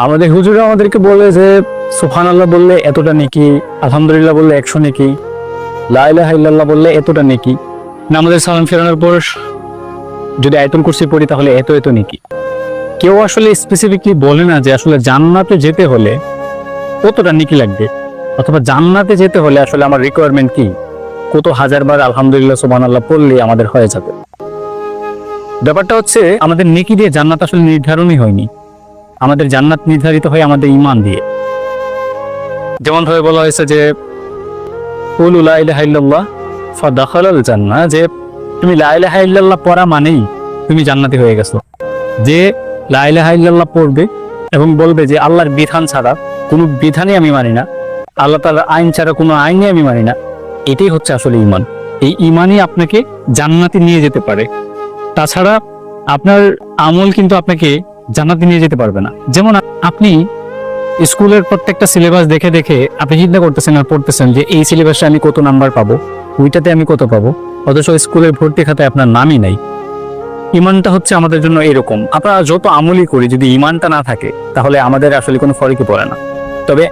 আমাদের হুজুরা আমাদেরকে বলে যে সুফান আল্লাহ বললে এতটা নেকি, আলহামদুলিল্লাহ বললে একশো নেকি লাইলাহ ইল্লাল্লাহ বললে এতটা নেকি। না আমাদের সালাম ফেরানোর পর যদি আয়তন কুরসি পড়ি তাহলে এত এত নেকি। কেউ আসলে স্পেসিফিকলি বলে না যে আসলে জান্নাতে যেতে হলে কতটা নেকি লাগবে, অথবা জান্নাতে যেতে হলে আসলে আমার রিকোয়ারমেন্ট কি? কত হাজার বার আলহামদুলিল্লাহ সুবহান আল্লাহ পড়লে আমাদের হয়ে যাবে। ব্যাপারটা হচ্ছে, আমাদের নেকি দিয়ে জান্নাত আসলে নির্ধারণই হয়নি। আমাদের জান্নাত নির্ধারিত হয় আমাদের ইমান দিয়ে। যেমন ভাবে বলা হয়েছে যে, কুল ইল্লাল্লাহ ফাদাখালাল যে তুমি পড়া মানেই তুমি জান্নাতি হয়ে গেছো। যে পড়বে এবং বলবে যে আল্লাহর বিধান ছাড়া কোনো বিধানই আমি মানি না, আল্লাহ তাআলার আইন ছাড়া কোনো আইনই আমি মানি না, এটাই হচ্ছে আসলে ইমান এই ইমানই আপনাকে জান্নাতে নিয়ে যেতে পারে। তাছাড়া আপনার আমল কিন্তু আপনাকে জান্নাতে নিয়ে যেতে পারবে না। যেমন আপনি স্কুলের প্রত্যেকটা সিলেবাস দেখে দেখে আপনি চিন্তা করতেছেন আর পড়তেছেন যে এই সিলেবাসে আমি কত নাম্বার পাবো, ওইটাতে আমি কত পাবো, অথচ স্কুলের ভর্তি খাতায় আপনার নামই নাই। ইমানটা হচ্ছে আমাদের জন্য এরকম। আমরা যত আমলই করি, যদি ইমানটা না থাকে, তাহলে আমাদের আসলে কোনো ফরকই পড়ে না। তবে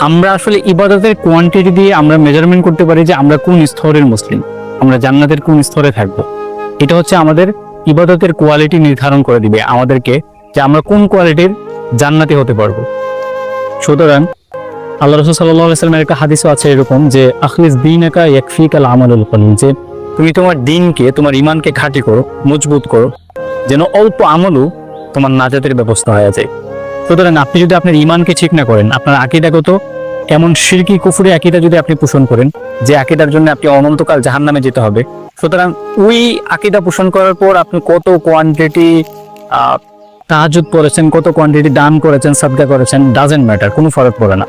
আমরা আসলে ইবাদতের কোয়ান্টিটি দিয়ে আমরা মেজারমেন্ট করতে পারি যে আমরা কোন স্তরের মুসলিম, আমরা জান্নাতের কোন স্তরে থাকব। এটা হচ্ছে আমাদের ইবাদতের কোয়ালিটি নির্ধারণ করে দিবে আমাদেরকে যে আমরা কোন কোয়ালিটির জান্নাতি হতে পারব। সুতরাং আল্লাহ রসুল সাল্লামের একটা হাদিসও আছে এরকম যে, আখলিস দিন একা একফিকাল আমালুল কলিম যে তুমি তোমার দিনকে, তোমার ইমানকে খাঁটি করো, মজবুত করো, যেন অল্প আমলও তোমার নাজাতের ব্যবস্থা হয়ে যায়। সুতরাং আপনি যদি আপনার ইমানকে ঠিক না করেন, আপনার আকিদাগত এমন শিরকি, কুফুরি আকিদা যদি আপনি পোষণ করেন, যে আকিদার জন্য আপনি অনন্তকাল জাহান নামে যেতে হবে, সুতরাং ওই আকিদা পোষণ করার পর আপনি কত কোয়ান্টিটি তাহাজুদ পড়েছেন কত কোয়ান্টিটি দান করেছেন সাদগা করেছেন ডাজেন্ট ম্যাটার কোনো ফরক পড়ে না।